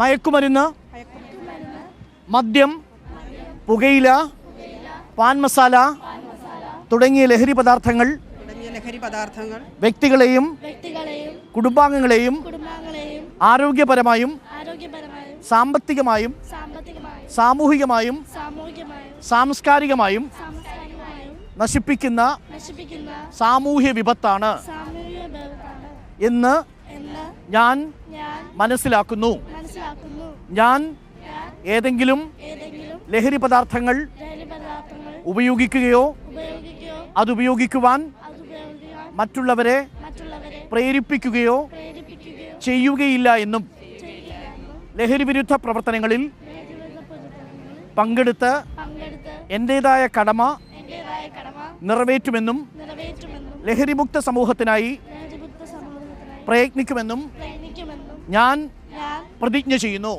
മയക്കുമരുന്ന് മദ്യം പുകയില പാൻ മസാല തുടങ്ങിയ ലഹരി പദാർത്ഥങ്ങൾ തുടങ്ങിയ ലഹരി പദാർത്ഥങ്ങൾ വ്യക്തികളെയും കുടുംബാംഗങ്ങളെയും ആരോഗ്യപരമായും സാമ്പത്തികമായും സാമൂഹികമായും സാംസ്കാരികമായും നശിപ്പിക്കുന്ന സാമൂഹ്യ വിപത്താണ് എന്ന് ഞാൻ മനസ്സിലാക്കുന്നു. ഞാൻ ഏതെങ്കിലും ലഹരി പദാർത്ഥങ്ങൾ ഉപയോഗിക്കുകയോ അതുപയോഗിക്കുവാൻ മറ്റുള്ളവരെ പ്രേരിപ്പിക്കുകയോ ചെയ്യുകയില്ല എന്നും ലഹരി വിരുദ്ധ പ്രവർത്തനങ്ങളിൽ പങ്കെടുത്ത് എന്റേതായ കടമ നിറവേറ്റുമെന്നും ലഹരിമുക്ത സമൂഹത്തിനായി പ്രയത്നിക്കുമെന്നും ഞാൻ പ്രതിജ്ഞ ചെയ്യുന്നു.